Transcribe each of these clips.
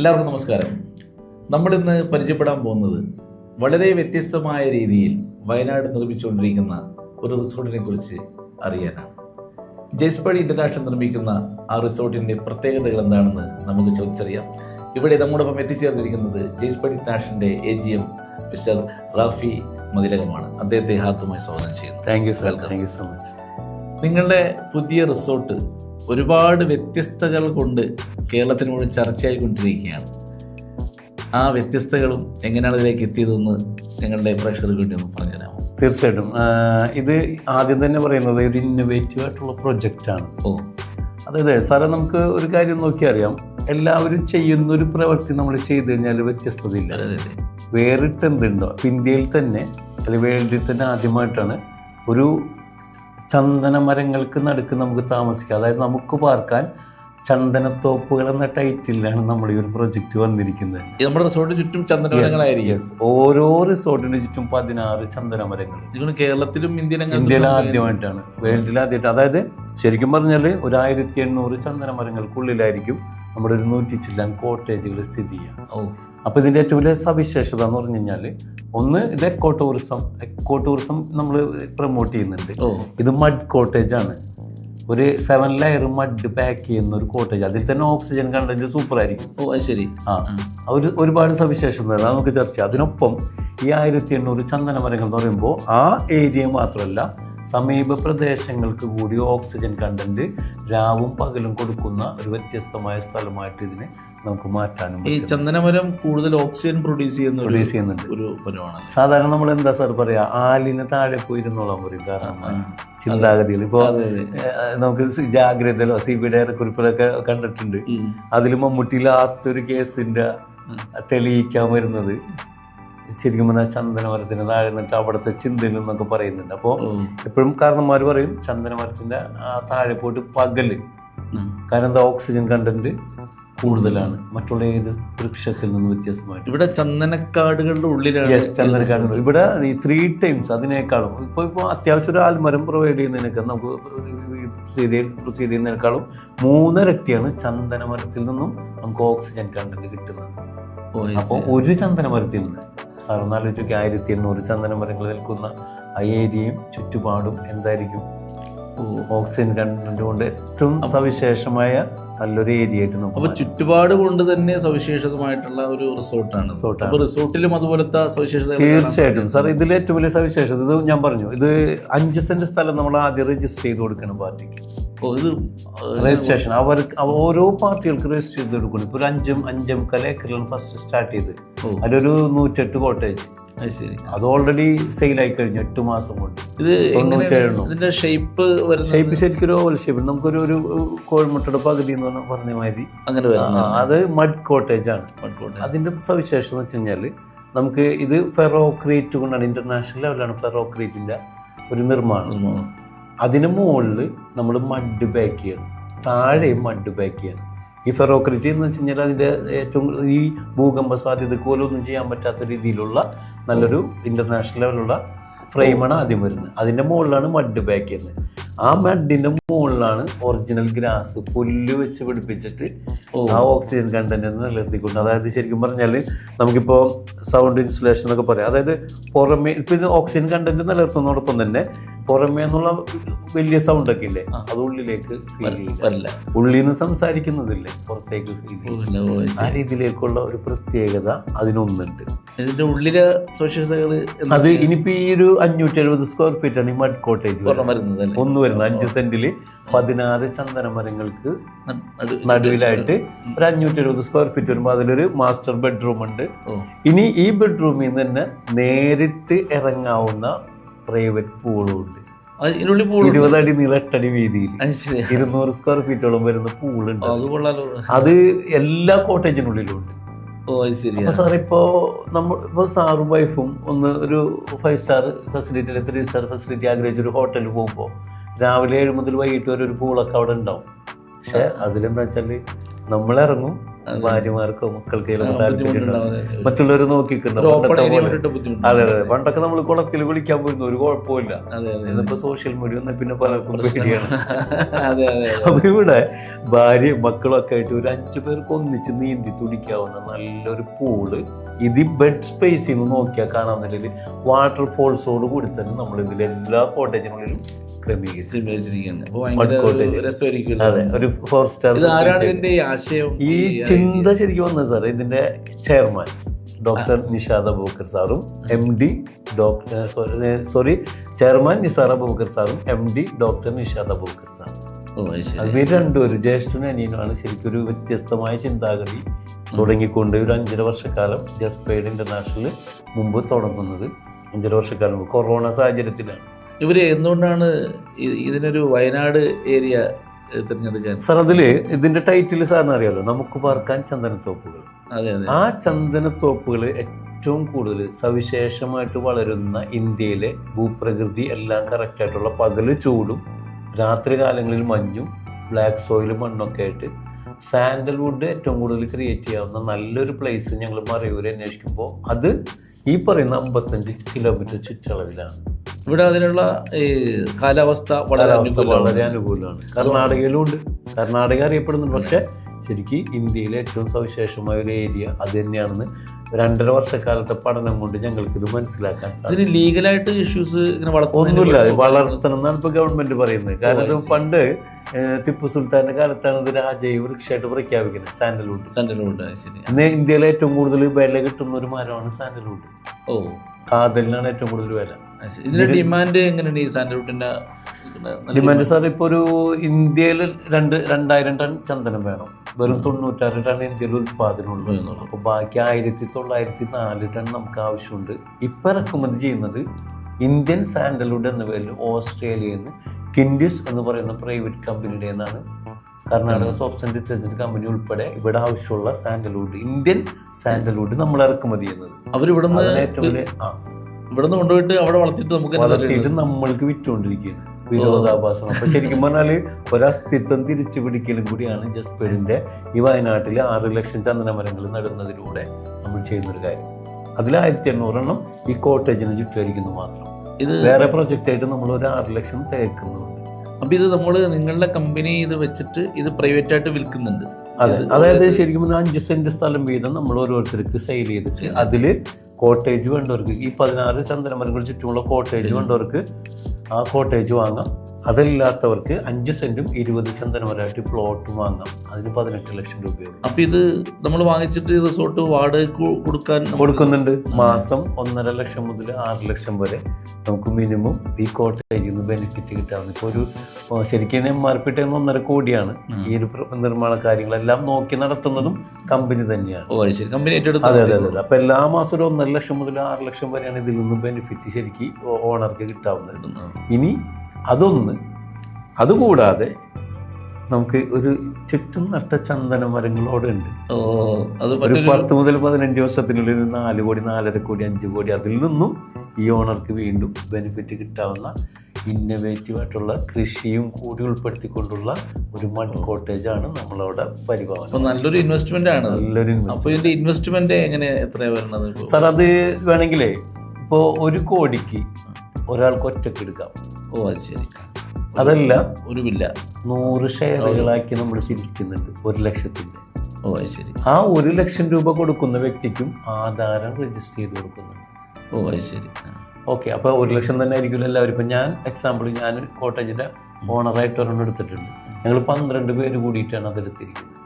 എല്ലാവർക്കും നമസ്കാരം. നമ്മളിന്ന് പരിചയപ്പെടാൻ പോകുന്നത് വളരെ വ്യത്യസ്തമായ രീതിയിൽ വയനാട് നിർമ്മിച്ചുകൊണ്ടിരിക്കുന്ന ഒരു റിസോർട്ടിനെ കുറിച്ച് അറിയാനാണ്. ജയ്സ്പടി ഇന്റർനാഷണൽ നിർമ്മിക്കുന്ന ആ റിസോർട്ടിന്റെ പ്രത്യേകതകൾ എന്താണെന്ന് നമുക്ക് ചോദിച്ചറിയാം. ഇവിടെ നമ്മോടൊപ്പം എത്തിച്ചേർന്നിരിക്കുന്നത് ജയ്സ്പടി ഇന്റർനാഷണലിന്റെ A G M mister Rafi മതിലകമാണ്. അദ്ദേഹത്തെ ഹാർദമായി സ്വാഗതം ചെയ്യുന്നു. Thank you sir thank you so much നിങ്ങളുടെ പുതിയ റിസോർട്ട് ഒരുപാട് വ്യത്യസ്തകൾ കൊണ്ട് കേരളത്തിന് മുഴുവൻ ചർച്ചയായിക്കൊണ്ടിരിക്കുകയാണ്. ആ വ്യത്യസ്തകളും എങ്ങനെയാണ് ഇതിലേക്ക് എത്തിയതെന്ന് ഞങ്ങളുടെ പ്രേക്ഷകർക്ക് വേണ്ടി ഒന്ന് പറഞ്ഞുതരാമോ? തീർച്ചയായിട്ടും. ഇത് ആദ്യം തന്നെ പറയുന്നത് ഒരു ഇന്നോവേറ്റീവ് ആയിട്ടുള്ള പ്രൊജക്റ്റാണ് ഓ. അതായത് സാറെ നമുക്ക് ഒരു കാര്യം നോക്കിയറിയാം. എല്ലാവരും ചെയ്യുന്ന ഒരു പ്രവൃത്തി നമ്മൾ ചെയ്തു കഴിഞ്ഞാൽ വ്യത്യസ്തതയില്ല. വേറിട്ട് എന്തുണ്ടോ ഇന്ത്യയിൽ തന്നെ അല്ലെങ്കിൽ വേൾഡിൽ തന്നെ ആദ്യമായിട്ടാണ് ഒരു ചന്ദന മരങ്ങൾക്ക് നടുക്ക് നമുക്ക് താമസിക്കാം. അതായത് നമുക്ക് പാർക്കാൻ ചന്ദനത്തോപ്പുകൾ എന്ന ടൈറ്റിലാണ് നമ്മൾ ഈ ഒരു പ്രൊജക്റ്റ് വന്നിരിക്കുന്നത്. നമ്മുടെ റിസോർട്ടിന് ചുറ്റും ചന്ദന മരങ്ങളായിരിക്കും ഓരോ റിസോർട്ടിന് ചുറ്റും പതിനാറ് ചന്ദന മരങ്ങൾ കേരളത്തിലും ഇന്ത്യയിലും ഇന്ത്യയിൽ ആദ്യമായിട്ടാണ്. വേൾഡിൽ ആദ്യമായിട്ട്. അതായത് ശരിക്കും പറഞ്ഞാൽ ഒരു ആയിരത്തി എണ്ണൂറ് ചന്ദന മരങ്ങൾക്കുള്ളിലായിരിക്കും നമ്മുടെ ഒരു നൂറ്റി ചില്ലാൻ കോട്ടേജുകൾ സ്ഥിതി ചെയ്യുക. ഓ. അപ്പോൾ ഇതിന്റെ ഏറ്റവും വലിയ സവിശേഷത എന്ന് പറഞ്ഞു കഴിഞ്ഞാൽ ഒന്ന് ഇത് എക്കോ ടൂറിസം എക്കോ ടൂറിസം നമ്മൾ പ്രൊമോട്ട് ചെയ്യുന്നുണ്ട്. ഇത് മഡ് കോട്ടേജ് ആണ്. ഒരു സെവൻ ലെയർ മഡ് പാക്ക് ചെയ്യുന്ന ഒരു കോട്ടേജ് അതിൽ തന്നെ ഓക്സിജൻ കണ്ടന്റ് സൂപ്പർ ആയിരിക്കും. ഓ ശരി. ആ. ഒരു ഒരുപാട് സവിശേഷത നമുക്ക് ചർച്ച അതിനൊപ്പം ഈ ആയിരത്തി എണ്ണൂറ് ചന്ദന മരങ്ങൾ എന്ന് പറയുമ്പോൾ ആ ഏരിയ മാത്രമല്ല സമീപ പ്രദേശങ്ങൾക്ക് കൂടി ഓക്സിജൻ കണ്ടന്റ് രാവും പകലും കൊടുക്കുന്ന ഒരു വ്യത്യസ്തമായ സ്ഥലമായിട്ട് ഇതിനെ നമുക്ക് മാറ്റാനും ഈ ചന്ദനമരം കൂടുതൽ ഓക്സിജൻ പ്രൊഡ്യൂസ് ചെയ്യുന്ന പ്രൊഡ്യൂസ് ചെയ്യുന്നുണ്ട്. ഒരു പരമാണ് സാധാരണ നമ്മൾ എന്താ സാർ പറയാ? ആലിന് താഴെ പോയിരുന്നോളാൻ പറയും കാരണം ചിന്താഗതിയിൽ. ഇപ്പോൾ അതെ നമുക്ക് ജാഗ്രതയിലോ സി ബി ഡയറി കുറിപ്പിലൊക്കെ കണ്ടിട്ടുണ്ട്. അതിൽ മമ്മൂട്ടി ലാസ്റ്റ് ഒരു കേസിന്റെ തെളിയിക്കാൻ വരുന്നത്. ശരിക്കും പറഞ്ഞാൽ ചന്ദനമരത്തിന് താഴെ നിന്നിട്ട് അവിടുത്തെ ചിന്തയിൽ നിന്നൊക്കെ പറയുന്നുണ്ട്. അപ്പോൾ എപ്പോഴും കാരണന്മാർ പറയും ചന്ദനമരത്തിന്റെ ആ താഴെ പോയിട്ട് പകൽ. കാരണം എന്താ ഓക്സിജൻ കണ്ടന്റ് കൂടുതലാണ്. മറ്റുള്ള ഏത് വൃക്ഷത്തിൽ നിന്ന് വ്യത്യസ്തമായിട്ട്. ഇവിടെ ചന്ദനക്കാടുകളുടെ ഉള്ളിലാണ് ചന്ദനക്കാട് ഇവിടെ ഈ ത്രീ ടൈംസ് അതിനേക്കാളും. ഇപ്പോൾ ഇപ്പോൾ അത്യാവശ്യം ഒരു ആൽമരം പ്രൊവൈഡ് ചെയ്യുന്നതിനൊക്കെ നമുക്ക് പ്രൊസീഡ് ചെയ്യുന്നതിനേക്കാളും മൂന്നിരട്ടിയാണ് ചന്ദനമരത്തിൽ നിന്നും നമുക്ക് ഓക്സിജൻ കണ്ടന്റ് കിട്ടുന്നത്. അപ്പോൾ. ഒരു ചന്ദനമരത്തിൽ നിന്ന് സാർ ആയിരത്തി എണ്ണൂറ് ചന്ദനമരങ്ങൾ നിൽക്കുന്ന ആ ഏരിയയും ചുറ്റുപാടും എന്തായിരിക്കും. ഓക്സിജൻ കണ്ടന്റ് കൊണ്ട് ഏറ്റവും സവിശേഷമായ നല്ലൊരു ഏരിയ ആയിട്ട് അപ്പൊ നമുക്ക് ചുറ്റുപാട് കൊണ്ട് തന്നെ സവിശേഷതമായിട്ടുള്ള ഒരു റിസോർട്ടാണ്. അപ്പൊ റിസോർട്ടിലും അതുപോലത്തെ സവിശേഷത തീർച്ചയായിട്ടും സാർ ഇതിൽ ഏറ്റവും വലിയ സവിശേഷത ഇത് ഞാൻ പറഞ്ഞു ഇത് അഞ്ച് സെന്റ് സ്ഥലം നമ്മൾ ആദ്യം രജിസ്റ്റർ ചെയ്ത് കൊടുക്കണം പാർട്ടിക്ക് ഇത് രജിസ്ട്രേഷൻ അവർ ഓരോ പാർട്ടികൾക്ക് രജിസ്റ്റർ ചെയ്ത് കൊടുക്കണം ഇപ്പോൾ ഒരു അഞ്ചും അഞ്ചും കല ഏക്കറിലാണ് ഫസ്റ്റ് സ്റ്റാർട്ട് ചെയ്ത് അതിലൊരു നൂറ്റെട്ട് കോട്ടേജ് അത് ഓൾറെഡി സെയിലായി കഴിഞ്ഞു എട്ട് മാസം കൊണ്ട്. ഇത്. ഇതിന്റെ ഷേപ്പ് ഷേപ്പ് ശരിക്കും ഒരു ഓവൽ ഷേപ്പ് നമുക്കൊരു ഒരു കോഴിമുട്ടയുടെ പകുതി എന്ന് പറഞ്ഞ- പറഞ്ഞ മാതിരി. അങ്ങനെ അത് മഡ് കോട്ടേജ് ആണ്. മഡ് കോട്ടേജ് അതിന്റെ സവിശേഷം എന്ന് വെച്ച് കഴിഞ്ഞാൽ നമുക്ക് ഇത് ഫെറോക്രീറ്റ് കൊണ്ടാണ് ഇന്റർനാഷണൽ ലെവലാണ് ഫെറോക്രീറ്റിന്റെ ഒരു നിർമ്മാണം. അതിന് മുകളിൽ നമ്മൾ മഡ് ബാക്ക് ചെയ്യണം. താഴെ മഡ് ബാക്ക് ചെയ്യണം. ഈ ഫെറോക്രിറ്റി എന്ന് വെച്ച് കഴിഞ്ഞാൽ അതിന്റെ ഏറ്റവും ഈ ഭൂകമ്പ സാധ്യത പോലും ഒന്നും ചെയ്യാൻ പറ്റാത്ത രീതിയിലുള്ള നല്ലൊരു ഇന്റർനാഷണൽ ലെവലുള്ള ഫ്രെയിമാണ് ആദ്യം വരുന്നത്. അതിന്റെ മുകളിലാണ് മഡ് ബാക്ക് ചെയ്യുന്നത്. ആ മഡിന്റെ മുകളിലാണ് ഒറിജിനൽ ഗ്രാസ് പുല്ല് വെച്ച് പിടിപ്പിച്ചിട്ട് ആ ഓക്സിജൻ കണ്ടന്റ് നിലനിർത്തിക്കൊണ്ട് അതായത് ശരിക്കും പറഞ്ഞാൽ നമുക്കിപ്പോൾ സൗണ്ട് ഇൻസുലേഷൻ എന്നൊക്കെ പറയാം. അതായത് പുറമേ ഇപ്പം ഇത് ഓക്സിജൻ കണ്ടന്റ് നിലനിർത്തുന്നതോടൊപ്പം തന്നെ പുറമേ നിന്നുള്ള വലിയ സൗണ്ട് ഒക്കെ ഇല്ലേ? അത് ഉള്ളിലേക്ക് ഫീൽ ചെയ്യില്ല ഉള്ളിൽ നിന്ന് സംസാരിക്കുന്നതില്ലേ? പുറത്തേക്ക് ഫീൽ. ആ രീതിയിലേക്കുള്ള ഒരു പ്രത്യേകത അതിനൊന്നുണ്ട്. ഇതിന്റെ ഉള്ളിലെ സവിശേഷതകൾ അത് ഇനിയിപ്പോ ഈ ഒരു അഞ്ഞൂറ്റി എഴുപത് സ്ക്വയർ ഫീറ്റ് ആണ് ഈ മഡ് കോട്ടേജ് ഒന്ന് വരുന്നത്. അഞ്ച് സെന്റിൽ പതിനാറ് ചന്ദന മരങ്ങൾക്ക് നട്- നട്- നടുവിലായിട്ട് ഒരു അഞ്ഞൂറ്റി എഴുപത് സ്ക്വയർ ഫീറ്റ് വരുമ്പോൾ അതിലൊരു മാസ്റ്റർ ബെഡ്റൂം ഉണ്ട്. ഇനി ഈ ബെഡ്റൂമിൽ നിന്ന് തന്നെ നേരിട്ട് ഇറങ്ങാവുന്ന പ്രൈവറ്റ് പൂളും ഉണ്ട് അത് ഇതിനുള്ളിൽ പൂൾ ഇരുപത് അടി നീളം എട്ടടി വീതിയിൽ ഇരുന്നൂറ് സ്ക്വയർ ഫീറ്റോളം വരുന്ന പൂളുണ്ട് അത്. എല്ലാ കോട്ടേജിനുള്ളിലും ഉണ്ട്. അപ്പൊ സാർ ഇപ്പോ നമ്മൾ ഇപ്പൊ സാറും വൈഫും ഒന്ന് ഒരു ഫൈവ് സ്റ്റാർ ഫെസിലിറ്റി അല്ലെങ്കിൽ ത്രീ സ്റ്റാർ ഫെസിലിറ്റി ആഗ്രഹിച്ച് ഒരു ഹോട്ടലിൽ പോകുമ്പോൾ രാവിലെ ഏഴ് മുതൽ വൈകിട്ട് വരെ ഒരു പൂളൊക്കെ അവിടെ ഉണ്ടാവും. പക്ഷെ അതിലെന്താ വെച്ചാൽ നമ്മൾ ഇറങ്ങും ഭാര്യമാർക്കോ മക്കൾക്ക് താല്പര്യം. മറ്റുള്ളവർ നോക്കിക്കുന്നു അതെ അതെ. പണ്ടൊക്കെ നമ്മൾ കുളത്തിൽ കുളിക്കാൻ പോയിരുന്നു. ഒരു കുഴപ്പമില്ല ഇന്നിപ്പോ സോഷ്യൽ മീഡിയ വന്ന പിന്നെ പലർക്കും പേടിയാണ്. അതെ അതെ അപ്പൊ ഇവിടെ ഭാര്യ മക്കളൊക്കെ ആയിട്ട് ഒരു അഞ്ചു പേർക്ക് ഒന്നിച്ച് നീന്തി തുടിക്കാവുന്ന നല്ലൊരു പൂൾ ഇത് ബെഡ് സ്പേസിൽ നിന്ന് നോക്കിയാൽ കാണാവുന്ന വാട്ടർഫോൾസോട് കൂടി തന്നെ നമ്മൾ ഇതിൽ എല്ലാ കോട്ടേജിനുള്ളിലും ഒരു ഒരു ഫോർ സ്റ്റാർ ഇതിന്റെ ആശയം? ഈ ചിന്ത ശരിക്കും വന്നത് സാർ ഇതിന്റെ ചെയർമാൻ ഡോക്ടർ നിഷാദ ബോക്കർ സാറും M D doctor sorry chairman Nisar Bokker സാറും M D doctor Nishad Bokker സാറും. അവർ രണ്ടുപേരും ജ്യേഷ്ഠനും അനിയനുമാണ്. ശരിക്കും ഒരു വ്യത്യസ്തമായ ചിന്താഗതി തുടങ്ങിക്കൊണ്ട് ഒരു അഞ്ചര വർഷക്കാലം ജസ്പേഡ് ഇന്റർനാഷണൽ മുമ്പ് തുടങ്ങുന്നത്. അഞ്ചര വർഷക്കാലം കൊറോണ സാഹചര്യത്തിലാണ്. ഇവർ എന്തുകൊണ്ടാണ് ഇതിനൊരു വയനാട് ഏരിയ തിരഞ്ഞെടുക്കാൻ? സാർ അതിൽ ഇതിന്റെ ടൈറ്റിൽ സാറിന് അറിയാലോ നമുക്ക് പാർക്കാൻ ചന്ദനത്തോപ്പുകൾ അതെ അതെ. ആ ചന്ദനത്തോപ്പുകൾ ഏറ്റവും കൂടുതൽ സവിശേഷമായിട്ട് വളരുന്ന ഇന്ത്യയിലെ ഭൂപ്രകൃതി എല്ലാം കറക്റ്റായിട്ടുള്ള പകൽ ചൂടും രാത്രി കാലങ്ങളിൽ മഞ്ഞും ബ്ലാക്ക് സോയിലും മണ്ണൊക്കെ ആയിട്ട് സാൻഡൽവുഡ് ഏറ്റവും കൂടുതൽ ക്രിയേറ്റ് ചെയ്യാവുന്ന നല്ലൊരു പ്ലേസ് ഞങ്ങൾ മറയൂർ അന്വേഷിക്കുമ്പോൾ അത് ഈ പറയുന്ന അമ്പത്തഞ്ച് കിലോമീറ്റർ ചുറ്റളവിലാണ്. ഇവിടെ അതിനുള്ള ഈ കാലാവസ്ഥ വളരെ. വളരെ അനുകൂലമാണ്. കർണാടകയിലും ഉണ്ട് കർണാടക അറിയപ്പെടുന്നുണ്ട്. പക്ഷെ ശരിക്കും ഇന്ത്യയിലെ ഏറ്റവും സവിശേഷമായ ഒരു ഏരിയ അത് തന്നെയാണെന്ന് രണ്ടര വർഷക്കാലത്തെ പഠനം കൊണ്ട് ഞങ്ങൾക്ക് ഇത് മനസ്സിലാക്കാൻ സാധിക്കും ഇതിന് ലീഗലായിട്ട് ഇഷ്യൂസ് ഇങ്ങനെ ഒന്നുമില്ല. വളർത്തണം എന്നാണ് ഇപ്പൊ ഗവൺമെന്റ് പറയുന്നത്. കാരണം ഇത് പണ്ട് ടിപ്പു സുൽത്താന്റെ കാലത്താണ് ഇത് രാജൈവ വൃക്ഷമായിട്ട് പ്രഖ്യാപിക്കുന്നത് സാൻഡൽവുഡ്. സാൻഡൽവുഡ് ശരി. ഇന്ന് ഇന്ത്യയിലെ ഏറ്റവും കൂടുതൽ വില കിട്ടുന്ന ഒരു മരമാണ് സാൻഡൽവുഡ്. ഓ. കാതലിനാണ് ഏറ്റവും കൂടുതൽ വില. ഇതിന്റെ ഡിമാൻഡ് എങ്ങനെയാണ് ഈ സാൻഡൽവുഡിന്റെ ഡിമാൻഡ് സാർ ഇപ്പോൾ ഒരു ഇന്ത്യയിൽ രണ്ട് രണ്ടായിരം ടൺ ചന്ദനം വേണം. വെറും തൊണ്ണൂറ്റാറ് ടൺ ഇന്ത്യയിൽ ഉൽപ്പാദനമുള്ളൂ എന്നുള്ളത് അപ്പോൾ ബാക്കി ആയിരത്തി തൊള്ളായിരത്തി നാല് ടൺ നമുക്ക് ആവശ്യമുണ്ട്. ഇപ്പം റെക്കമെൻഡ് ചെയ്യുന്നത് ഇന്ത്യൻ സാൻഡൽവുഡ് എന്ന പേരിൽ ഓസ്ട്രേലിയയിൽ നിന്ന് കിൻഡിസ് എന്ന് പറയുന്ന പ്രൈവറ്റ് കമ്പനിയുടെ നിന്നാണ് Karnataka soaps and detergent company ഉൾപ്പെടെ ഇവിടെ ആവശ്യമുള്ള സാൻഡൽവുഡ് ഇന്ത്യൻ സാൻഡൽവുഡ് നമ്മൾ ഇറക്കുമതി ചെയ്യുന്നത്. അവരിവിടുന്ന് അതിന് ഏറ്റവും വലിയ ആ. ഇവിടുന്ന് കൊണ്ടുപോയിട്ട് അവിടെ വളർത്തിട്ട് നമുക്ക് വളർത്തിയിട്ട്. നമ്മൾക്ക് വിറ്റുകൊണ്ടിരിക്കുകയാണ് വിരോധാഭാസം അപ്പൊ ശരിക്കും പറഞ്ഞാൽ ഒരസ്തിത്വം തിരിച്ചു പിടിക്കലും കൂടിയാണ് ജസ്പേഡിന്റെ ഈ വയനാട്ടിൽ ആറ് ലക്ഷം ചന്ദന മരങ്ങൾ നടുന്നതിലൂടെ നമ്മൾ ചെയ്യുന്നൊരു കാര്യം. അതിൽ ആയിരത്തി എണ്ണൂറെണ്ണം ഈ കോട്ടേജിന് ചുറ്റുമായിരിക്കുന്നു മാത്രം. ഇത് വേറെ പ്രൊജക്റ്റ് ആയിട്ട് നമ്മൾ ഒരു ആറ് ലക്ഷം തേക്കുന്നുണ്ട്. അപ്പൊ ഇത് നമ്മൾ നിങ്ങളുടെ കമ്പനി ഇത് വെച്ചിട്ട് ഇത് പ്രൈവറ്റ് ആയിട്ട് വിൽക്കുന്നുണ്ട്. അതെ. അതായത് ശരിക്കും പറഞ്ഞാൽ അഞ്ച് സെന്റ് സ്ഥലം വീതം നമ്മൾ ഓരോരുത്തർക്ക് സെയിൽ ചെയ്തിട്ട് അതിൽ കോട്ടേജ് വേണ്ടവർക്ക് ഈ പതിനാറ് ചന്ദനമരങ്ങൾ ചുറ്റുമുള്ള കോട്ടേജ് വേണ്ടവർക്ക് ആ കോട്ടേജ് വാങ്ങാം. അതല്ലാത്തവർക്ക് അഞ്ച് സെന്റും ഇരുപത് ചന്ദനമരമായിട്ട് പ്ലോട്ട് വാങ്ങാം. അതിന് പതിനെട്ട് ലക്ഷം രൂപയാണ് അപ്പൊ ഇത് നമ്മൾ വാങ്ങിച്ചിട്ട് റിസോർട്ട് വാടക കൊടുക്കാൻ കൊടുക്കുന്നുണ്ട്. മാസം ഒന്നര ലക്ഷം മുതൽ ആറ് ലക്ഷം വരെ നമുക്ക് മിനിമം ഈ കോട്ടേജിൽ നിന്ന് ബെനിഫിറ്റ് കിട്ടാവുന്ന ഇപ്പോൾ ഒരു ശരിക്കും എം ആർ പി ടൈം ഒന്നര കോടിയാണ്. ഈ ഒരു നിർമ്മാണ കാര്യങ്ങളെല്ലാം നോക്കി നടത്തുന്നതും കമ്പനി തന്നെയാണ്. ഓ ശരി. കമ്പനി ഏറ്റെടുത്ത് അതെ അതെ അതെ അപ്പൊ എല്ലാ മാസവും ഒരു ഒന്നര ലക്ഷം മുതൽ ആറ് ലക്ഷം വരെയാണ് ഇതിൽ നിന്ന് ബെനിഫിറ്റ് ശരിക്കും ഓണർക്ക് കിട്ടാവുന്നത്. ഇനി അതൊന്ന് അതുകൂടാതെ നമുക്ക് ഒരു ചുറ്റും നട്ട ചന്ദന മരങ്ങളോടെ ഉണ്ട്. ഒരു പത്ത് മുതൽ പതിനഞ്ച് വർഷത്തിനുള്ളിൽ നാല് കോടി നാലര കോടി അഞ്ച് കോടി അതിൽ നിന്നും ഈ ഓണർക്ക് വീണ്ടും ബെനിഫിറ്റ് കിട്ടാവുന്ന ഇന്നവേറ്റീവ് ആയിട്ടുള്ള കൃഷിയും കൂടി ഉൾപ്പെടുത്തിക്കൊണ്ടുള്ള ഒരു മൺ കോട്ടേജ് ആണ് നമ്മളവിടെ പരിപാലനം നല്ലൊരു ഇൻവെസ്റ്റ്മെന്റ് ആണ് നല്ലൊരു അപ്പോൾ അപ്പൊ ഇതിന്റെ ഇൻവെസ്റ്റ്മെന്റ് എങ്ങനെ എത്രയാണ് വരുന്നത്? സാർ അത് വേണമെങ്കിലേ ഇപ്പോൾ ഒരു കോടിക്ക് ഒരാൾക്ക് ഒറ്റയ്ക്ക് എടുക്കാം. ഓ അത് ശരി. അതല്ല. ഒരു വില്ല നൂറ് ഷെയറുകളാക്കി നമ്മൾ ചിരിക്കുന്നുണ്ട്. ഒരു ലക്ഷത്തിന്റെ ഓ ശരി. ആ ഒരു ലക്ഷം രൂപ കൊടുക്കുന്ന വ്യക്തിക്കും ആധാരം രജിസ്റ്റർ ചെയ്ത് കൊടുക്കുന്നുണ്ട്. ഓ ശരി. ഓക്കെ അപ്പോൾ ഒരു ലക്ഷം തന്നെ ആയിരിക്കില്ല എല്ലാവരും ഇപ്പം ഞാൻ എക്സാമ്പിൾ ഞാൻ കോട്ടേജിന്റെ ഓണറായിട്ട് ഒരെണ്ണം എടുത്തിട്ടുണ്ട്. ഞങ്ങൾ പന്ത്രണ്ട് പേര് കൂടിയിട്ടാണ് അതെടുത്തിരിക്കുന്നത്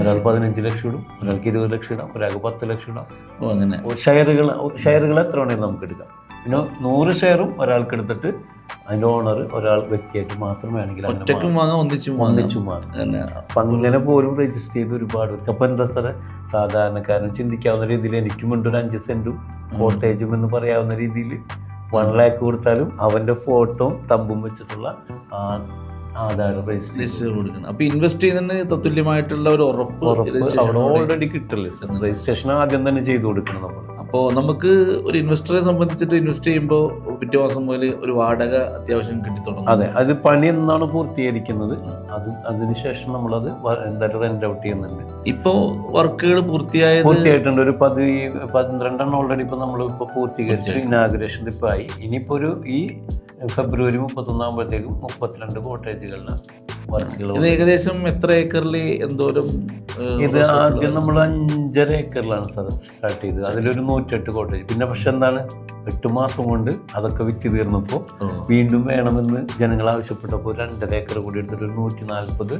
ഒരാൾ പതിനഞ്ച് ലക്ഷം ഇടും ഒരാൾക്ക് ഇരുപത് ലക്ഷം ഇടാം ഒരാൾക്ക് പത്ത് ലക്ഷം ഇടാം. ഓ അങ്ങനെ. ഷെയറുകൾ ഷെയറുകൾ എത്ര വേണമെങ്കിലും നമുക്ക് എടുക്കാം. പിന്നെ നൂറ് ഷെയറും ഒരാൾക്ക് എടുത്തിട്ട് അതിന്റെ ഓണർ ഒരാൾ വ്യക്തിയായിട്ട് മാത്രം ആണെങ്കിൽ ഒറ്റക്കും വാങ്ങാം. ഒന്നിച്ചും ഒന്നിച്ചും വാങ്ങാം. അപ്പം അങ്ങനെ പോലും രജിസ്റ്റർ ചെയ്ത് ഒരുപാട് പേർക്ക്. അപ്പം എന്താ സാറേ? സാധാരണക്കാരൻ ചിന്തിക്കാവുന്ന രീതിയിൽ എനിക്കും ഉണ്ട് ഒരു അഞ്ച് സെന്റും കോട്ടേജും എന്ന് പറയാവുന്ന രീതിയിൽ വൺ ലാക്ക് കൊടുത്താലും അവന്റെ ഫോട്ടോയും തമ്പും വെച്ചിട്ടുള്ള ആധാർ രജിസ്റ്റർ കൊടുക്കണം. അപ്പോൾ ഇൻവെസ്റ്റ് ചെയ്യുന്നതിന് തത്തുല്യമായിട്ടുള്ള ഒരു ഉറപ്പ് അവിടെ ഓൾറെഡി കിട്ടില്ലേ സാർ? രജിസ്ട്രേഷൻ ആദ്യം തന്നെ ചെയ്തു കൊടുക്കണം നമ്മൾ അപ്പോൾ നമുക്ക് ഒരു ഇൻവെസ്റ്ററെ സംബന്ധിച്ചിട്ട് ഇൻവെസ്റ്റ് ചെയ്യുമ്പോൾ പിറ്റേ മാസം മുതൽ ഒരു വാടക അത്യാവശ്യം കിട്ടിത്തുടങ്ങും അതെ അത് പണി എന്നാണ് പൂർത്തീകരിക്കുന്നത്. അത് അതിനുശേഷം നമ്മളത് എന്തായാലും റെന്റ് ഔട്ട് ചെയ്യുന്നുണ്ട്. ഇപ്പോൾ വർക്കുകൾ പൂർത്തിയായത് പൂർത്തിയായിട്ടുണ്ട്. ഒരു പതി പന്ത്രണ്ടെണ്ണം ഓൾറെഡി ഇപ്പോൾ നമ്മൾ ഇപ്പോൾ പൂർത്തീകരിച്ചു. ഇനാഗുറേഷൻ ഇപ്പോൾ ആയി. ഇനിയിപ്പോൾ ഒരു ഈ ഫെബ്രുവരി മുപ്പത്തൊന്നാകുമ്പോഴത്തേക്കും മുപ്പത്തിരണ്ട് കോട്ടേജുകളിലെ വർക്കുകൾ ഇത് ഏകദേശം എത്ര ഏക്കറിൽ എന്തോരം ഇത് ആദ്യം നമ്മൾ അഞ്ചര ഏക്കറിലാണ് സാർ സ്റ്റാർട്ട് ചെയ്തത്. അതിലൊരു നൂറ്റെട്ട് കോട്ടേജ് പിന്നെ പക്ഷെ എന്താണ് എട്ട് മാസം കൊണ്ട് അതൊക്കെ വിറ്റ് തീർന്നപ്പോൾ വീണ്ടും വേണമെന്ന് ജനങ്ങൾ ആവശ്യപ്പെട്ടപ്പോൾ രണ്ടര ഏക്കർ കൂടി എടുത്തിട്ട് ഒരു നൂറ്റി നാൽപ്പത്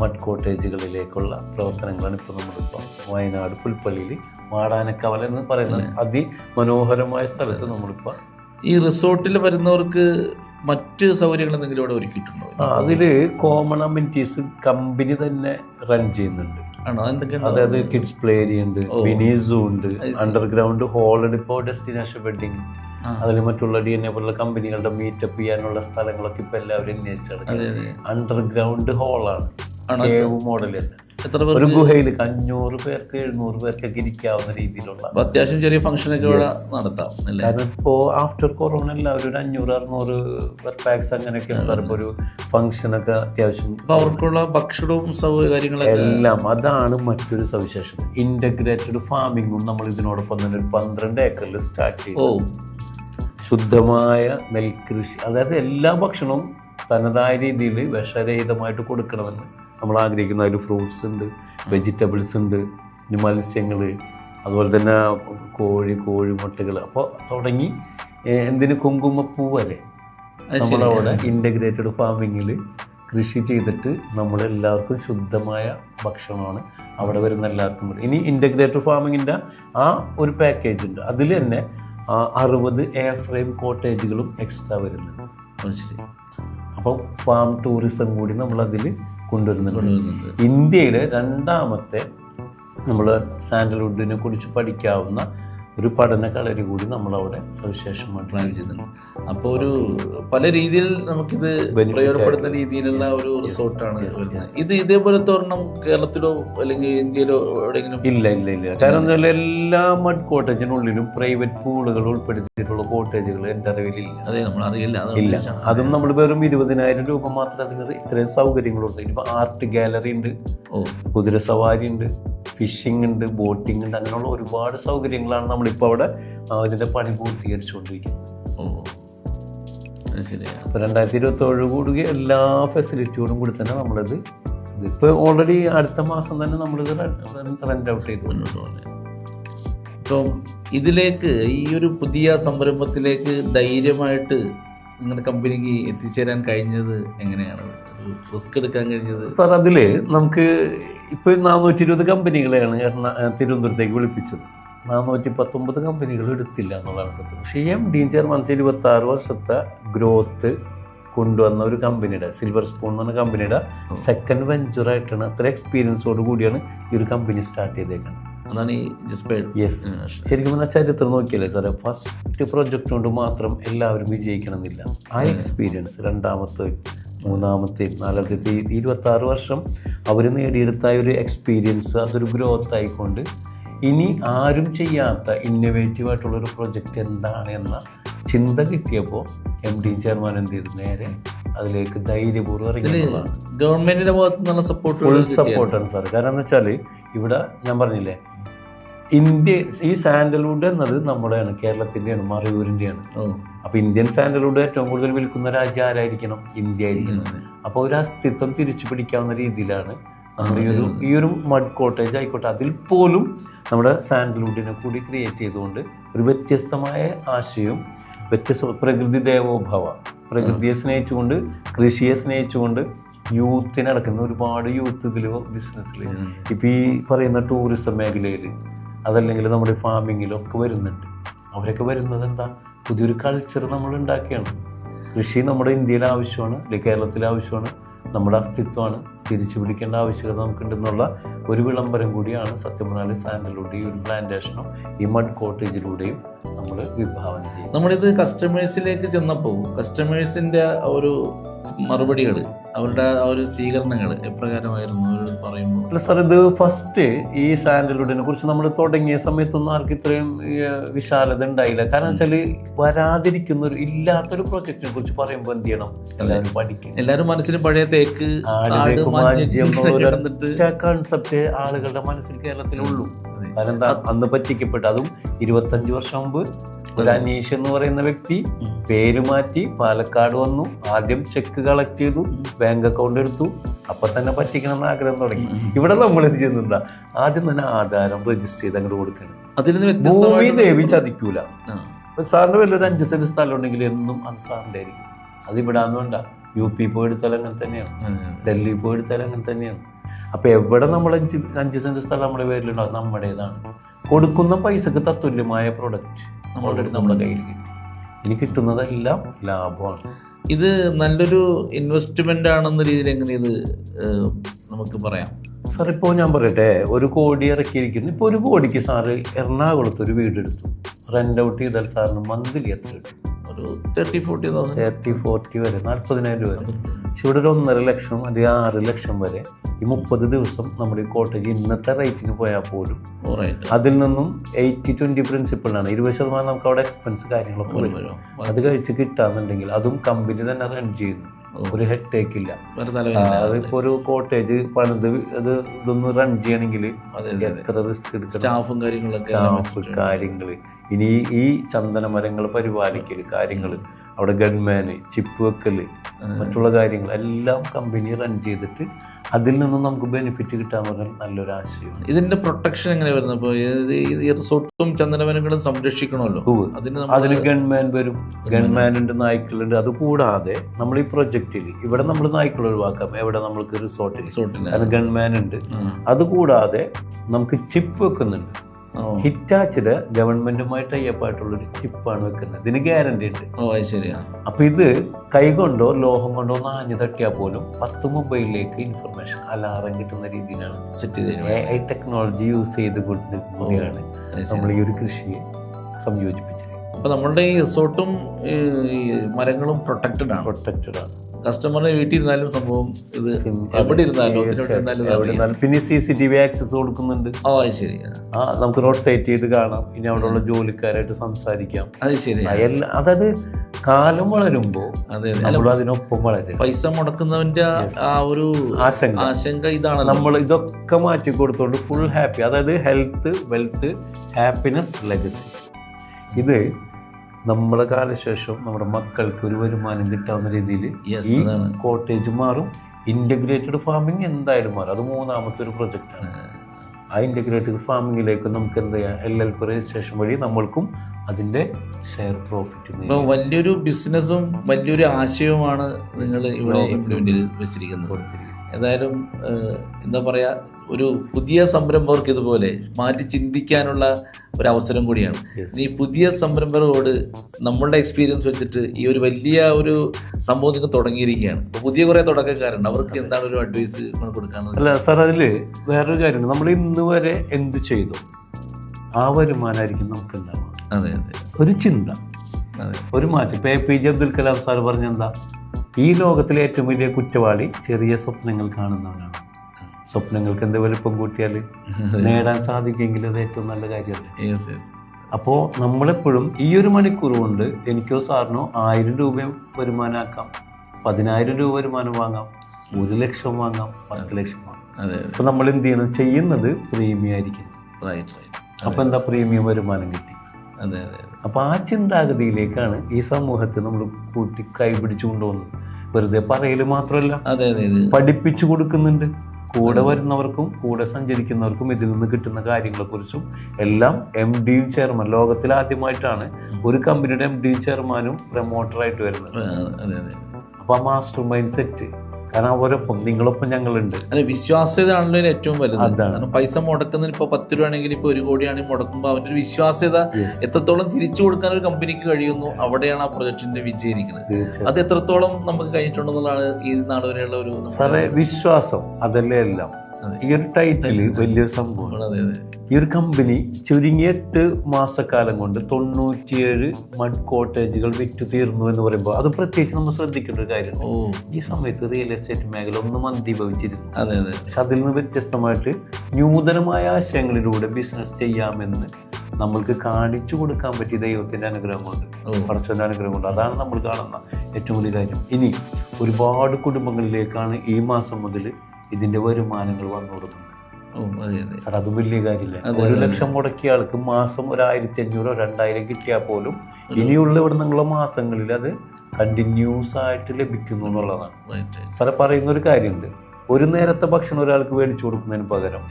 മഡ് കോട്ടേജുകളിലേക്കുള്ള പ്രവർത്തനങ്ങളാണ് ഇപ്പോൾ നമ്മളിപ്പോൾ വയനാട് പുൽപ്പള്ളിയിൽ മാടാനക്കവല എന്ന് പറയുന്നത് അതിമനോഹരമായ സ്ഥലത്ത് നമ്മളിപ്പോൾ ഈ റിസോർട്ടിൽ വരുന്നവർക്ക് മറ്റ് സൗകര്യങ്ങൾ എന്തെങ്കിലും ഇവിടെ ഒരുക്കിയിട്ടുണ്ടോ? അതിൽ കോമൺ അമ്യൂണിറ്റീസ് കമ്പനി തന്നെ റൺ ചെയ്യുന്നുണ്ട്. അതായത് കിഡ്സ് പ്ലേ ഏരിയ ഉണ്ട്. മിനി സൂ ഉണ്ട്. അണ്ടർഗ്രൗണ്ട് ഹോളുണ്ട് ഇപ്പോൾ ഡെസ്റ്റിനേഷൻ വെഡിങ്. അതിൽ മറ്റുള്ള ഡി എൻ എ പോലുള്ള കമ്പനികളുടെ മീറ്റപ്പ് ചെയ്യാനുള്ള സ്ഥലങ്ങളൊക്കെ ഇപ്പൊ എല്ലാവരും അതെ അണ്ടർഗ്രൗണ്ട് ഹോളാണ്? മോഡൽ തന്നെ. എത്ര ഒരു ഗുഹയിൽ അഞ്ഞൂറ് പേർക്ക് എഴുന്നൂറ് പേർക്കൊക്കെ ഇരിക്കാവുന്ന രീതിയിലുള്ള അത്യാവശ്യം ചെറിയ ഫംഗ്ഷനൊക്കെ ഇവിടെ നടത്താം കാരണം ഇപ്പോൾ ആഫ്റ്റർ കൊറോണ എല്ലാവരും ഒരു അഞ്ഞൂറ് അറുന്നൂറ് പാക്സ് അങ്ങനെയൊക്കെ ഇപ്പോൾ ഒരു ഫംഗ്ഷനൊക്കെ അത്യാവശ്യം അപ്പോൾ അവർക്കുള്ള ഭക്ഷണവും സൗകര്യങ്ങളും എല്ലാം അതാണ് മറ്റൊരു സവിശേഷത. ഇന്റഗ്രേറ്റഡ് ഫാമിങ്ങും നമ്മൾ ഇതിനോടൊപ്പം തന്നെ ഒരു പന്ത്രണ്ട് ഏക്കറിൽ സ്റ്റാർട്ട് ചെയ്തു. ഓ. ശുദ്ധമായ നെൽകൃഷി അതായത് എല്ലാ ഭക്ഷണവും തനതായ രീതിയിൽ വിഷരഹിതമായിട്ട് കൊടുക്കണമെന്ന് നമ്മൾ ആഗ്രഹിക്കുന്ന അതിൽ ഫ്രൂട്ട്സ് ഉണ്ട് വെജിറ്റബിൾസ് ഉണ്ട് പിന്നെ മത്സ്യങ്ങൾ അതുപോലെ തന്നെ കോഴി കോഴിമുട്ടകൾ. അപ്പോൾ തുടങ്ങി എന്തിന് കുങ്കുമപ്പൂ വരെ. നമ്മളവിടെ ഇന്റഗ്രേറ്റഡ് ഫാമിങ്ങിൽ കൃഷി ചെയ്തിട്ട് നമ്മളെല്ലാവർക്കും ശുദ്ധമായ ഭക്ഷണമാണ് അവിടെ വരുന്ന എല്ലാവർക്കും ഇനി ഇന്റഗ്രേറ്റഡ് ഫാമിങ്ങിന്റെ ആ ഒരു പാക്കേജ് ഉണ്ട്. അതിൽ തന്നെ അറുപത് എയർ ഫ്രെയിം കോട്ടേജുകളും എക്സ്ട്രാ വരുന്നുണ്ട്. ശരി. അപ്പോൾ ഫാം ടൂറിസം കൂടി നമ്മളതിൽ കൊണ്ടുവരുന്നുണ്ട്. ഇന്ത്യയിലെ രണ്ടാമത്തെ നമ്മൾ സാൻഡൽവുഡിനെ കുറിച്ച് പഠിക്കാവുന്ന ഒരു പഠന കളരി കൂടി നമ്മളവിടെ സവിശേഷമായിട്ട് ചെയ്തിട്ടുണ്ട്. അപ്പോൾ ഒരു പല രീതിയിൽ നമുക്കിത് പ്രയോജനപ്പെടുന്ന രീതിയിലുള്ള ഒരു റിസോർട്ടാണ് ഇത് ഇതേപോലത്തെ ഒരെണ്ണം കേരളത്തിലോ അല്ലെങ്കിൽ ഇന്ത്യയിലോ എവിടെയെങ്കിലും ഇല്ല ഇല്ല ഇല്ല. കാരണം എന്താ വെച്ചാൽ എല്ലാ മഡ് കോട്ടേജിനുള്ളിലും പ്രൈവറ്റ് പൂളുകൾ ഉൾപ്പെടുത്തിയിട്ടുള്ള കോട്ടേജുകൾ എന്റെ അറിവിലില്ല. അതെ നമ്മൾ അറിയില്ല. ഇല്ല. അതും നമ്മൾ വെറും ഇരുപതിനായിരം രൂപ മാത്രം അതിന് ഇത്രയും സൗകര്യങ്ങളുണ്ട് ഇനിയിപ്പോൾ ആർട്ട് ഗാലറി ഉണ്ട് കുതിര സവാരി ഉണ്ട് ഫിഷിംഗ് ഉണ്ട് ബോട്ടിംഗ് ഉണ്ട് അങ്ങനെയുള്ള ഒരുപാട് സൗകര്യങ്ങളാണ് നമ്മളിപ്പോൾ അവിടെ ഇതിന്റെ പണി പൂർത്തീകരിച്ചുകൊണ്ടിരിക്കുന്നത് അപ്പോൾ രണ്ടായിരത്തി ഇരുപത്തേഴ് കൂടി എല്ലാ ഫെസിലിറ്റിയോടും കൂടി തന്നെ നമ്മളിത് ഇപ്പോൾ ഓൾറെഡി അടുത്ത മാസം തന്നെ നമ്മളിത് റെന്റ് ഔട്ട് ചെയ്തു. അപ്പം ഇതിലേക്ക് ഈ ഒരു പുതിയ സംരംഭത്തിലേക്ക് ധൈര്യമായിട്ട് നിങ്ങളുടെ കമ്പനിക്ക് എത്തിച്ചേരാൻ കഴിഞ്ഞത് എങ്ങനെയാണ്? റിസ്ക് എടുക്കാൻ കഴിഞ്ഞത്? സാർ അതിൽ നമുക്ക് ഇപ്പോൾ നാനൂറ്റി ഇരുപത് കമ്പനികളെയാണ് എറണാ തിരുവനന്തപുരത്തേക്ക് വിളിപ്പിച്ചത്. നാനൂറ്റി പത്തൊമ്പത് കമ്പനികൾ എടുത്തില്ല എന്നുള്ളതാണ് സത്യം. പക്ഷേ എം ഡി ചെയർമാൻസ് ഇരുപത്തി ആറ് വർഷത്തെ ഗ്രോത്ത് കൊണ്ടുവന്ന ഒരു കമ്പനിയുടെ സിൽവർ സ്പൂൺ എന്ന് പറഞ്ഞ കമ്പനിയുടെ സെക്കൻഡ് വെഞ്ചറായിട്ടാണ് അത്ര എക്സ്പീരിയൻസോട് കൂടിയാണ് ഈ ഒരു കമ്പനി സ്റ്റാർട്ട് ചെയ്തേക്കുന്നത് അതാണ് ഈ ജസ്റ്റ് യെസ് ശരിക്കും പറഞ്ഞാൽ ചരിത്രം നോക്കിയല്ലേ സാറേ? ഫസ്റ്റ് പ്രൊജക്റ്റ് കൊണ്ട് മാത്രം എല്ലാവരും വിജയിക്കണമെന്നില്ല. ആ എക്സ്പീരിയൻസ് രണ്ടാമത്തെ മൂന്നാമത്തെ നാലാമത്തെ ഇരുപത്തി ആറ് വർഷം അവർ നേടിയെടുത്ത ഒരു എക്സ്പീരിയൻസ് അതൊരു ഗ്രോത്ത് ആയിക്കൊണ്ട് ഇനി ആരും ചെയ്യാത്ത ഇന്നോവേറ്റീവ് ആയിട്ടുള്ളൊരു പ്രൊജക്റ്റ് എന്താണ് എന്ന ചിന്ത കിട്ടിയപ്പോൾ എം ഡി ചെയർമാൻ എന്ത് ചെയ്തു? നേരെ അതിലേക്ക് ധൈര്യപൂർവം ഇറങ്ങിയതാണ് ഗവൺമെന്റിന്റെ ഭാഗത്തു നിന്നുള്ള സപ്പോർട്ട് ഫുൾ സപ്പോർട്ടാണ് സാർ കാരണം എന്ന് വെച്ചാൽ ഇവിടെ ഞാൻ പറഞ്ഞില്ലേ ഇന്ത്യ ഈ സാൻഡൽവുഡ് എന്നത് നമ്മുടെയാണ് കേരളത്തിന്റെയാണ് മറയൂരിന്റെയാണ് അപ്പോൾ ഇന്ത്യൻ സാൻഡൽവുഡ് ഏറ്റവും കൂടുതൽ വിൽക്കുന്ന രാജ്യം ആരായിരിക്കണം? ഇന്ത്യ ആയിരിക്കണം. അപ്പോൾ ഒരു അസ്തിത്വം തിരിച്ചു പിടിക്കാവുന്ന രീതിയിലാണ് ഈ ഒരു ഈ ഒരു മഡ് കോട്ടേജ് ആയിക്കോട്ടെ അതിൽ പോലും നമ്മുടെ സാൻഡൽവുഡിനെ കൂടി ക്രിയേറ്റ് ചെയ്തുകൊണ്ട് ഒരു വ്യത്യസ്തമായ ആശയവും വ്യത്യസ്ത പ്രകൃതി ദേവോഭവ. പ്രകൃതിയെ സ്നേഹിച്ചുകൊണ്ട് കൃഷിയെ സ്നേഹിച്ചുകൊണ്ട് യൂത്തിനടക്കുന്ന ഒരുപാട് യൂത്ത് ഇതിൽ ബിസിനസ്സിൽ ഇപ്പം ഈ പറയുന്ന ടൂറിസം മേഖലയിൽ അതല്ലെങ്കിൽ നമ്മുടെ ഫാമിങ്ങിലും ഒക്കെ വരുന്നുണ്ട്. അവരൊക്കെ വരുന്നത് എന്താ? പുതിയൊരു കൾച്ചർ നമ്മൾ ഉണ്ടാക്കിയാണ്. കൃഷി നമ്മുടെ ഇന്ത്യയിൽ ആവശ്യമാണ് അല്ലെങ്കിൽ കേരളത്തിൽ ആവശ്യമാണ്. നമ്മുടെ അസ്തിത്വമാണ്. തിരിച്ചു പിടിക്കേണ്ട ആവശ്യകത നമുക്കുണ്ടെന്നുള്ള ഒരു വിളംബരം കൂടിയാണ് സത്യം പറഞ്ഞാൽ സാൻഡലൂടെ ഈ ഒരു പ്ലാന്റേഷനും ഈ മഡ് കോട്ടേജിലൂടെയും നമ്മൾ വിഭാവന ചെയ്യും നമ്മളിത് കസ്റ്റമേഴ്സിലേക്ക് ചെന്നപ്പോൾ കസ്റ്റമേഴ്സിന്റെ ഒരു മറുപടികൾ അവരുടെ ആ ഒരു സ്വീകരണങ്ങൾ എപ്രകാരമായിരുന്നു പറയുമ്പോൾ? അല്ല സാർ ഇത് ഫസ്റ്റ് ഈ സാൻഡൽവുഡിനെ കുറിച്ച് നമ്മൾ തുടങ്ങിയ സമയത്തൊന്നും ആർക്കും ഇത്രയും വിശാലത ഉണ്ടായില്ല. കാരണം വെച്ചാൽ വരാതിരിക്കുന്ന ഒരു ഇല്ലാത്തൊരു പ്രൊജക്റ്റിനെ കുറിച്ച് പറയുമ്പോൾ എന്ത് ചെയ്യണം? എല്ലാവരും പഠിക്കും എല്ലാവരും മനസ്സിൽ പഴയ തേക്ക് കൺസെപ്റ്റ് ആളുകളുടെ മനസ്സിൽ കേരളത്തിലുള്ളൂ. അതെ. അന്ന് പറ്റിക്കപ്പെട്ട്. അതും ഇരുപത്തഞ്ച് വർഷം മുമ്പ് ഒരു അനീഷ് എന്ന് പറയുന്ന വ്യക്തി പേര് മാറ്റി പാലക്കാട് വന്നു. ആദ്യം ചെക്ക് കളക്ട് ചെയ്തു. ബാങ്ക് അക്കൗണ്ട് എടുത്തു. അപ്പൊ തന്നെ പറ്റിക്കണം എന്ന് ആഗ്രഹം തുടങ്ങി. ഇവിടെ നമ്മൾ എന്ത് ചെയ്യുന്നുണ്ടാ? ആദ്യം തന്നെ ആധാരം രജിസ്റ്റർ ചെയ്ത് അങ്ങോട്ട് കൊടുക്കണം അതിൽ നിന്ന് ഭൂമി ദേവി ചതിക്കൂല. സാറിന് വലിയൊരു അഞ്ച് സെന്റ് സ്ഥലം ഉണ്ടെങ്കിൽ എന്നും അത് സാറിന്റെ ആയിരിക്കും അത് ഇവിടെ വേണ്ട യു പി പോയി എടുത്താൽ അങ്ങനെ തന്നെയാണ്. ഡൽഹി പോയി എടുത്താൽ അങ്ങനെ തന്നെയാണ്. അപ്പൊ എവിടെ നമ്മൾ അഞ്ച് അഞ്ച് സെന്റ് സ്ഥലം നമ്മുടെ പേരിലുണ്ടോ? അത് നമ്മുടേതാണ്. കൊടുക്കുന്ന പൈസക്ക് തത്തുല്യമായ പ്രോഡക്റ്റ് ഓൾറെഡി നമ്മുടെ കയ്യിൽ കിട്ടും. ഇനി കിട്ടുന്നതെല്ലാം ലാഭമാണ്. ഇത് നല്ലൊരു ഇൻവെസ്റ്റ്മെന്റ് ആണെന്ന രീതിയിൽ എങ്ങനെ ഇത് നമുക്ക് പറയാം? സാർ ഇപ്പോൾ ഞാൻ പറയട്ടെ ഒരു കോടി ഇറക്കിയിരിക്കുന്നു. ഇപ്പോൾ ഒരു കോടിക്ക് സാറ് എറണാകുളത്ത് ഒരു വീടെടുത്തു. റെന്റ് ഔട്ട് ചെയ്താൽ സാറിന് മന്ത്ലി എത്ര കിട്ടും? ഒരു thirty forty thousand thirty forty വരെ നാൽപ്പതിനായിരം രൂപ വരെ. പക്ഷെ ഇവിടെ ഒരു ഒന്നര ലക്ഷം അല്ലെങ്കിൽ ആറ് ലക്ഷം വരെ ഈ മുപ്പത് ദിവസം നമ്മുടെ ഈ കോട്ടേജ് ഇന്നത്തെ റേറ്റിന് പോയാൽ പോലും അതിൽ നിന്നും എയ്റ്റി ട്വന്റി പ്രിൻസിപ്പിളാണ് ഇരുപത് ശതമാനം നമുക്ക് അവിടെ എക്സ്പെൻസ് കാര്യങ്ങളൊക്കെ വരും അത് കഴിച്ച് കിട്ടാന്നുണ്ടെങ്കിൽ അതും കമ്പനി തന്നെ റൺ ചെയ്യുന്നു. ഒരു ഹെഡ് ടേക്ക് ഇല്ല. അതിപ്പോ ഒരു കോട്ടേജ് പണിത് അത് ഇതൊന്ന് റൺ ചെയ്യണമെങ്കിൽ. എത്ര റിസ്ക് എടുക്കണം? സ്റ്റാഫും കാര്യങ്ങളൊക്കെ സ്റ്റാഫ് കാര്യങ്ങൾ. ഇനി ഈ ചന്ദന മരങ്ങൾ പരിപാലിക്കൽ കാര്യങ്ങൾ അവിടെ ഗൺമാന് ചിപ്പ് വെക്കൽ മറ്റുള്ള കാര്യങ്ങൾ എല്ലാം കമ്പനി റൺ ചെയ്തിട്ട് അതിൽ നിന്നും നമുക്ക് ബെനിഫിറ്റ് കിട്ടാന്ന് പറഞ്ഞാൽ നല്ലൊരു ആശയം ഇതിന്റെ പ്രൊട്ടക്ഷൻ എങ്ങനെ വരുന്നത്? ഇപ്പോൾ ഈ റിസോർട്ടും ചന്ദനവനങ്ങളും സംരക്ഷിക്കണമല്ലോ. അതിന് അതിന് ഗൺമാൻ വരും. ഗൺമാനുണ്ട് നായ്ക്കളുണ്ട്. അത് കൂടാതെ നമ്മൾ ഈ പ്രൊജക്റ്റിൽ ഇവിടെ നമ്മൾ നായ്ക്കൾ ഒഴിവാക്കാം. എവിടെ നമ്മൾക്ക് റിസോർട്ടിൽ റിസോർട്ടിൽ അത് ഗൺമാൻ ഉണ്ട് അതുകൂടാതെ അത് കൂടാതെ നമുക്ക് ചിപ്പ് വെക്കുന്നുണ്ട്. ഓ. ഹിറ്റാച്ചിൽ ഗവൺമെന്റുമായി ടൈപ്പായിട്ടുള്ള ഒരു ചിപ്പാണ് വെക്കുന്നത്. ഇതിന് ഗ്യാരണ്ടി ഉണ്ട്. ഓ ശരിയാ അപ്പൊ ഇത് കൈകൊണ്ടോ ലോഹം കൊണ്ടോ നാഞ്ഞു തട്ടിയാൽ പോലും പത്ത് മൊബൈലിലേക്ക് ഇൻഫർമേഷൻ അലാറം കിട്ടുന്ന രീതിയിലാണ് സെറ്റ് ചെയ്ത് എ ഐ ടെക്നോളജി യൂസ് ചെയ്ത് കൊണ്ട് കൂടിയാണ് നമ്മൾ ഈ ഒരു കൃഷിയെ സംയോജിപ്പിച്ചത് അപ്പൊ നമ്മളുടെ ഈ റിസോർട്ടും ഈ മരങ്ങളും പ്രൊട്ടക്റ്റഡ് ആണ്. പ്രൊട്ടക്റ്റഡ് ആണ്. കസ്റ്റമറിനെ വീട്ടിൽ ഇരുന്നാലും സംഭവം ഇത് എവിടെ ഇരുന്നാലും പിന്നെ C C T V access കൊടുക്കുന്നുണ്ട്. ഓ അത് ശരി. ആ. നമുക്ക് റൊട്ടേറ്റ് ചെയ്ത് കാണാം. ഇനി അവിടെയുള്ള ജോലിക്കാരായിട്ട് സംസാരിക്കാം. അത് ശരി. അതായത് കാലം വളരുമ്പോൾ അതിനൊപ്പം വളരും പൈസ മുടക്കുന്നവന്റെ ആ ഒരു ആശങ്ക. ആശങ്ക ഇതാണ് നമ്മൾ ഇതൊക്കെ മാറ്റി കൊടുത്തോണ്ട് ഫുൾ ഹാപ്പി അതായത് ഹെൽത്ത് വെൽത്ത് ഹാപ്പിനെസ് ലെഗസി ഇത് നമ്മുടെ കാലശേഷം നമ്മുടെ മക്കൾക്ക് ഒരു വരുമാനം കിട്ടാവുന്ന രീതിയിൽ ഈ കോട്ടേജ് മാറും. ഇന്റഗ്രേറ്റഡ് ഫാമിംഗ് എന്തായാലും മാറും. അത് മൂന്നാമത്തെ ഒരു പ്രൊജക്റ്റാണ് ആ. ഇന്റഗ്രേറ്റഡ് ഫാമിങ്ങിലേക്ക് നമുക്ക് എന്ത് ചെയ്യാം? എൽ എൽ പി രജിസ്ട്രേഷൻ വഴി നമ്മൾക്കും അതിന്റെ ഷെയർ പ്രോഫിറ്റ് വലിയൊരു ബിസിനസ്സും വലിയൊരു ആശയവുമാണ് നിങ്ങൾ ഇവിടെ ചെയ്ത് വെച്ചിരിക്കുന്നത്. കൊടുത്തിരിക്കുന്നത്. ഏതായാലും എന്താ പറയുക ഒരു പുതിയ സംരംഭകർക്ക് ഇതുപോലെ മാറ്റി ചിന്തിക്കാനുള്ള ഒരു അവസരം കൂടിയാണ് ഈ പുതിയ സംരംഭകരോട് നമ്മളുടെ എക്സ്പീരിയൻസ് വെച്ചിട്ട് ഈ ഒരു വലിയ ഒരു സംഭവം നിങ്ങൾ തുടങ്ങിയിരിക്കുകയാണ്. പുതിയ കുറെ തുടക്കക്കാരുണ്ട്. അവർക്ക് എന്താണ് ഒരു അഡ്വൈസ് കൊടുക്കാനുള്ളത്? അല്ല സാർ അതിൽ വേറൊരു കാര്യമുണ്ട്. നമ്മൾ ഇന്ന് വരെ എന്ത് ചെയ്തു? ആ വരുമാനമായിരിക്കും നമുക്ക് ഉണ്ടാവുക. അതെ അതെ. ഒരു ചിന്ത. അതെ. ഒരു മാറ്റം. ഇപ്പൊ A P J Abdul Kalam sir പറഞ്ഞെന്താ ഈ ലോകത്തിലെ ഏറ്റവും വലിയ കുറ്റവാളി ചെറിയ സ്വപ്നങ്ങൾ കാണുന്നവനാണ്. സ്വപ്നങ്ങൾക്ക് എന്ത് വലുപ്പം കൂട്ടിയാൽ നേടാൻ സാധിക്കുമെങ്കിൽ അത് ഏറ്റവും നല്ല കാര്യമല്ലേ? അപ്പോൾ നമ്മളെപ്പോഴും ഈ ഒരു മണിക്കൂർ കൊണ്ട് എനിക്കോ സാറിനോ ആയിരം രൂപ വരുമാനമാക്കാം പതിനായിരം രൂപ വരുമാനം വാങ്ങാം ഒരു ലക്ഷം വാങ്ങാം പത്ത് ലക്ഷം വാങ്ങാം. അതെ അപ്പോൾ നമ്മൾ എന്ത് ചെയ്യണം ചെയ്യുന്നത് പ്രീമിയം ആയിരിക്കും. അപ്പോൾ എന്താ പ്രീമിയം വരുമാനം കിട്ടി? അതെ അതെ അപ്പോൾ ആ ചിന്താഗതിയിലേക്കാണ് ഈ സമൂഹത്തെ നമ്മൾ കൂട്ടി കൈപിടിച്ചു കൊണ്ടുപോകുന്നത്. വെറുതെ പറയൽ മാത്രമല്ല. അതെ അതെ പഠിപ്പിച്ചു കൊടുക്കുന്നുണ്ട്. കൂടെ വരുന്നവർക്കും കൂടെ സഞ്ചരിക്കുന്നവർക്കും ഇതിൽ നിന്ന് കിട്ടുന്ന കാര്യങ്ങളെക്കുറിച്ചും എല്ലാം എം ഡിയും ചെയർമാൻ ലോകത്തിൽ ആദ്യമായിട്ടാണ് ഒരു കമ്പനിയുടെ എം ഡിയും ചെയർമാനും പ്രൊമോട്ടറായിട്ട് വരുന്നത്. അപ്പോൾ ആ മാസ്റ്റർ മൈൻഡ് സെറ്റ് കാരണം അവരൊപ്പം നിങ്ങളൊപ്പം ഞങ്ങളുണ്ട്. അല്ല വിശ്വാസ്യതയാണല്ലോ ആണല്ലോ ഏറ്റവും വലുത്. കാരണം പൈസ മുടക്കുന്നതിന് ഇപ്പൊ പത്ത് രൂപ ആണെങ്കിൽ ഇപ്പൊ ഒരു കോടിയാണെങ്കിൽ മുടക്കുമ്പോൾ അവന്റെ ഒരു വിശ്വാസ്യത എത്രത്തോളം തിരിച്ചു കൊടുക്കാൻ ഒരു കമ്പനിക്ക് കഴിയുന്നു അവിടെയാണ് ആ പ്രൊജക്ടിന്റെ വിജയിരിക്കുന്നത് അത് എത്രത്തോളം നമുക്ക് കഴിഞ്ഞിട്ടുണ്ടെന്നുള്ളതാണ് ഈ നാട് വരെയുള്ള ഒരു സാറേ വിശ്വാസം അതല്ലേ എല്ലാം. ഈ ഒരു ടൈറ്റിൽ വലിയൊരു സംഭവമാണ്. ഈ ഒരു കമ്പനി ചുരുങ്ങിയ എട്ട് മാസക്കാലം കൊണ്ട് തൊണ്ണൂറ്റിയേഴ് മഡ് കോട്ടേജുകൾ വിറ്റു തീർന്നു എന്ന് പറയുമ്പോൾ അത് പ്രത്യേകിച്ച് നമ്മൾ ശ്രദ്ധിക്കേണ്ട ഒരു കാര്യമാണ് ഈ സമയത്ത് റിയൽ എസ്റ്റേറ്റ് മേഖല ഒന്ന് മന്ദീഭവിച്ചിരുന്നു. അതെ അതെ. പക്ഷെ അതിൽ നിന്ന് വ്യത്യസ്തമായിട്ട് നൂതനമായ ആശയങ്ങളിലൂടെ ബിസിനസ് ചെയ്യാമെന്ന് നമ്മൾക്ക് കാണിച്ചു കൊടുക്കാൻ പറ്റിയ ദൈവത്തിന്റെ അനുഗ്രഹമുണ്ട്. പടച്ചവന്റെ അനുഗ്രഹമുണ്ട്. അതാണ് നമ്മൾ കാണുന്ന ഏറ്റവും വലിയ കാര്യം. ഇനി ഒരുപാട് കുടുംബങ്ങളിലേക്കാണ് ഈ മാസം മുതൽ ഇതിന്റെ വരുമാനങ്ങൾ വന്നു അതെ സാർ അത് വലിയ കാര്യമില്ല? ഒരു ലക്ഷം മുടക്കിയ ആൾക്ക് മാസം ഒരു ആയിരത്തി അഞ്ഞൂറോ രണ്ടായിരം കിട്ടിയാൽ പോലും ഇനിയുള്ള ഇവിടെ നിന്നുള്ള മാസങ്ങളിൽ അത് കണ്ടിന്യൂസ് ആയിട്ട് ലഭിക്കുന്നു എന്നുള്ളതാണ്. സാറെ പറയുന്ന ഒരു കാര്യമുണ്ട്. ഒരു നേരത്തെ ഭക്ഷണം ഒരാൾക്ക് മേടിച്ചു കൊടുക്കുന്നതിന് പകരം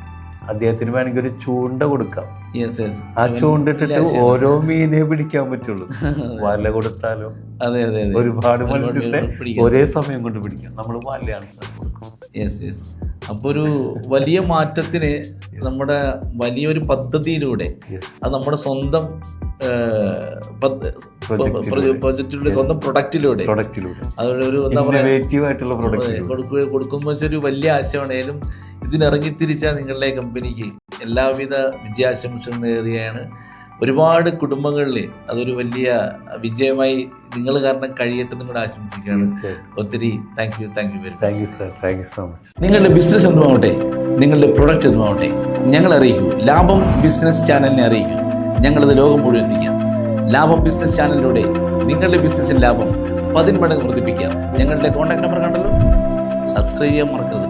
അദ്ദേഹത്തിന് വേണമെങ്കിൽ ഒരു ചൂണ്ട കൊടുക്കാം. യെസ് യെസ് ആ ചൂണ്ടിട്ടിട്ട് ഓരോ മീനെ പിടിക്കാൻ പറ്റുള്ളൂ. വല കൊടുത്താലോ? അതെ അതെ ഒരുപാട് മത്സ്യത്തെ ഒരേ സമയം കൊണ്ട് പിടിക്കാം. നമ്മൾ വലയാണ് സാർ കൊടുക്കും യെസ് യെസ് അപ്പോൾ ഒരു വലിയ മാറ്റത്തിന് നമ്മുടെ വലിയൊരു പദ്ധതിയിലൂടെ അത് നമ്മുടെ സ്വന്തം. പ്രൊജക്റ്റിലൂടെ സ്വന്തം പ്രൊഡക്റ്റിലൂടെ ഒരു എന്താ പറയുക കൊടുക്കുക കൊടുക്കുമ്പോൾ ഒരു വലിയ ആശയമാണേലും ഇതിനിറങ്ങി തിരിച്ച നിങ്ങളുടെ കമ്പനിക്ക് എല്ലാവിധ വിജയാശംസകൾ നേറിയാണ് ഒരുപാട് കുടുംബങ്ങളിൽ അതൊരു വലിയ വിജയമായി നിങ്ങൾ കാരണം കഴിയട്ടെ കൂടെ ആശംസിക്കുകയാണ്. ഒത്തിരി thank you thank you very thank you sir thank you so much നിങ്ങളുടെ ബിസിനസ് എന്തുമാവട്ടെ നിങ്ങളുടെ പ്രൊഡക്റ്റ് എന്തുമാവട്ടെ ഞങ്ങൾ അറിയിക്കൂ. ലാഭം ബിസിനസ് ചാനലിനെ അറിയിക്കൂ. ഞങ്ങളത് ലോകം മുഴുവൻ എത്തിക്കാം. ലാഭം ബിസിനസ് ചാനലിലൂടെ നിങ്ങളുടെ ബിസിനസ്സിൽ ലാഭം പതിന്മടങ്ങ് വർദ്ധിപ്പിക്കാം. ഞങ്ങളുടെ കോൺടാക്ട് നമ്പർ കണ്ടല്ലോ? സബ്സ്ക്രൈബ് ചെയ്യാൻ മറക്കരുത്.